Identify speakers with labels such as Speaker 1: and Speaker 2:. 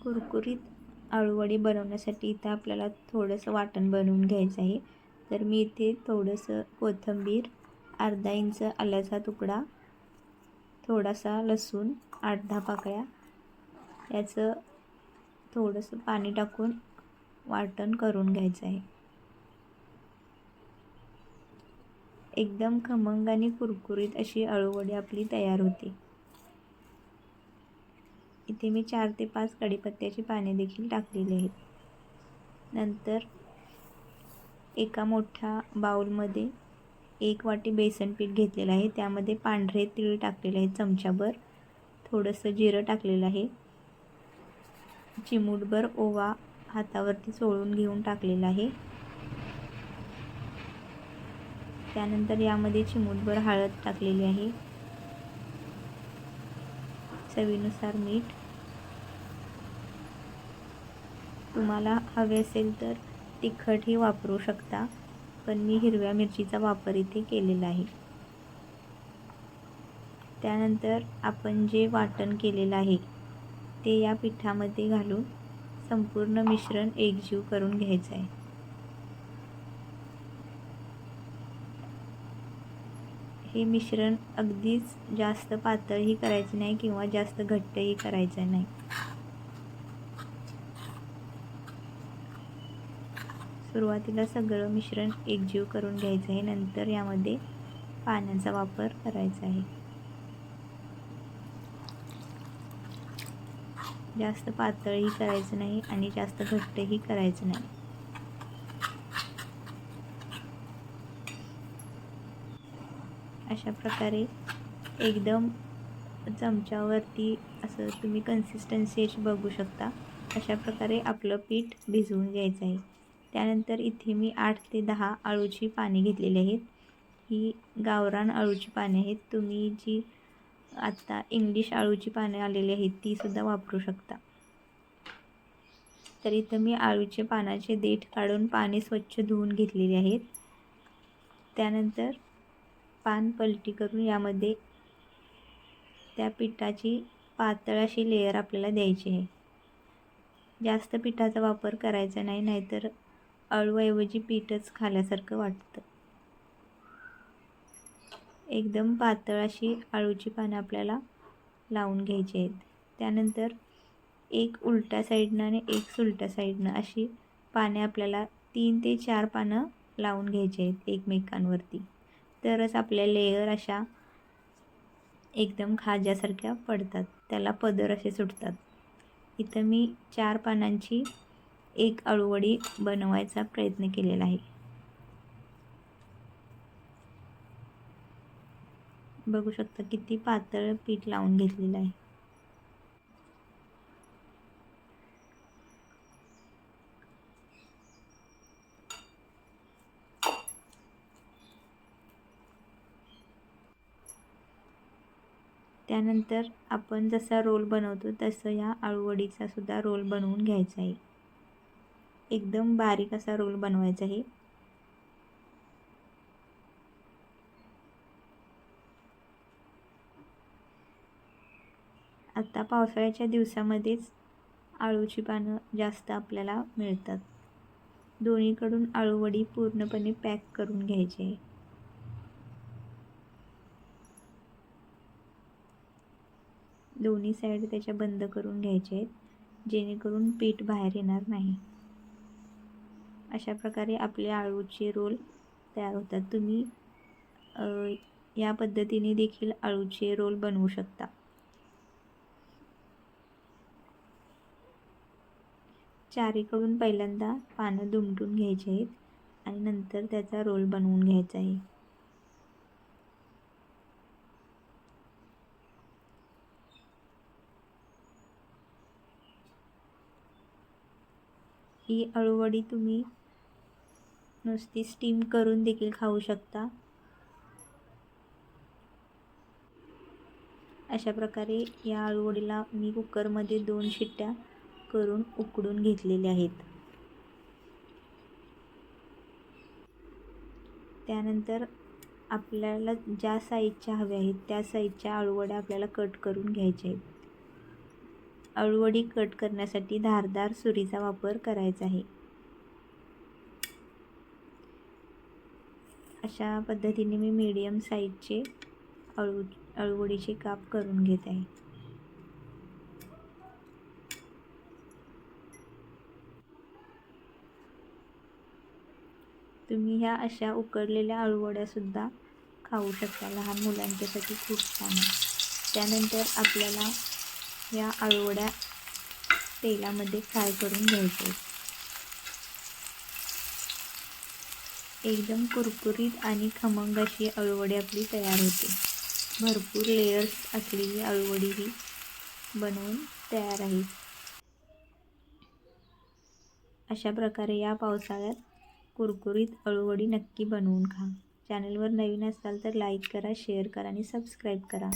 Speaker 1: कुरकुरीत आळूवडी बनवण्यासाठी इथं आपल्याला थोडंसं वाटण बनवून घ्यायचं आहे. तर मी इथे थोडंसं कोथिंबीर अर्धा इंच आल्याचा तुकडा थोडासा लसूण आठ दहा पाकळ्या याचं थोडंसं पाणी टाकून वाटण करून घ्यायचं आहे. एकदम खमंग आणि कुरकुरीत अशी अळूवडी आपली तयार होते. इथे मी चार ते पाच कढीपत्त्याची पाने देखील टाकलेली आहेत. नंतर एका मोठ्या बाऊलमध्ये एक वाटी बेसन पीठ घेतलेलं आहे. त्यामध्ये पांढरे तीळ टाकलेले आहेत चमच्याभर. थोडंसं जिरं टाकलेलं आहे. चिमूटभर ओवा हातावरती चोळून घेऊन टाकलेला आहे. त्यानंतर यामध्ये चिमूटभर हळद टाकलेली आहे. चवीनुसार मीठ तुम्हाला हवे असेल तर तिखटही वापरू शकता पण मी हिरव्या मिरचीचा वापर इथे केलेला आहे. त्यानंतर आपण जे वाटण केलेलं आहे ते या पिठामध्ये घालून संपूर्ण मिश्रण एकजीव करून घ्यायचं आहे. हे मिश्रण अगदीच जास्त पातळही करायचं नाही किंवा जास्त घट्टही करायचं नाही. सुरुवातीला सगळं मिश्रण एकजीव करून घ्यायचं आहे. नंतर यामध्ये पाण्याचा वापर करायचा आहे. जास्त पातळही करायचं नाही आणि जास्त घट्टही करायचं नाही. अशा प्रकारे एकदम चमच्यावरती असं तुम्ही कन्सिस्टन्सी याची बघू शकता. अशा प्रकारे आपलं पीठ भिजवून घ्यायचं आहे. त्यानंतर इथे मी आठ ते दहा अळूची पाने घेतलेली आहेत. ही गावरान अळूची पाने आहेत. तुम्ही जी आत्ता इंग्लिश अळूची पाने आलेली आहेत तीसुद्धा वापरू शकता. तर इथं मी आळूचे पानाचे देठ काढून पाने स्वच्छ धुवून घेतलेली आहेत. त्यानंतर पान पलटी करून यामध्ये त्या पिठाची पातळ अशी लेअर आपल्याला द्यायची आहे. जास्त पिठाचा वापर करायचा नाही नाहीतर अळूऐवजी पीठच खाल्यासारखं वाटतं. एकदम पातळ अशी आळूची पानं आपल्याला लावून घ्यायची आहेत. त्यानंतर एक उलट्या साईडनं आणि एक सुलट्या साईडनं अशी पाने आपल्याला तीन ते चार पानं लावून घ्यायची आहेत एकमेकांवरती. तरच आपल्या लेयर अशा एकदम खाज्यासारख्या पडतात. त्याला पदर असे सुटतात. इथं मी चार पानांची एक अळूवडी बनवायचा प्रयत्न केलेला आहे. बघू शकता किती पातळ पीठ लावून घेतलेलं आहे. त्यानंतर आपण जसा रोल बनवतो तसं या आळूवडीचा सुद्धा रोल बनवून घ्यायचा आहे. एकदम बारीक असा रोल बनवायचा आहे. आता पावसाळ्याच्या दिवसामध्येच आळूची पानं जास्त आपल्याला मिळतात. दोन्हीकडून आळूवडी पूर्णपणे पॅक करून घ्यायची. आहे दोन्ही साईड त्याच्या बंद करून घ्यायचे आहेत जेणेकरून पीठ बाहेर येणार नाही. अशा प्रकारे आपले आळूचे रोल तयार होतात. तुम्ही या पद्धतीने देखील आळूचे रोल बनवू शकता. चारीकडून पहिल्यांदा पानं दुमटून घ्यायचे आहेत आणि नंतर त्याचा रोल बनवून घ्यायचा आहे. ही अळूवडी तुम्ही नुसती स्टीम करून देखील खाऊ शकता. अशा प्रकारे या आळूवडीला मी कुकरमध्ये दोन शिट्ट्या करून उकडून घेतलेल्या आहेत. त्यानंतर आपल्याला ज्या साईजच्या हव्या आहेत त्या साईजच्या आळूवड्या आपल्याला कट करून घ्यायच्या आहेत. अळूवडी कट करण्यासाठी धारदार सुरीचा वापर करायचा आहे. अशा पद्धतीने मी मीडियम साईजचे अळू अळूवडीचे काप करून घेत आहे. तुम्ही ह्या अशा उकडलेल्या अळूवड्यासुद्धा खाऊ शकता. लहान मुलांच्यासाठी खूप छान आहे. त्यानंतर आपल्याला या अळूवड्या तेलामध्ये फ्राय करून घ्यायचे एकदम कुरकुरीत आणि खमंग अशी अळूवडी आपली तयार होते. भरपूर लेयर्स असलेली अळूवडी ही बनवून तयार आहे. अशा प्रकारे या पावसाळ्यात कुरकुरीत अळूवडी नक्की बनवून खा. चॅनलवर नवीन असाल तर लाईक करा शेअर करा आणि सबस्क्राईब करा.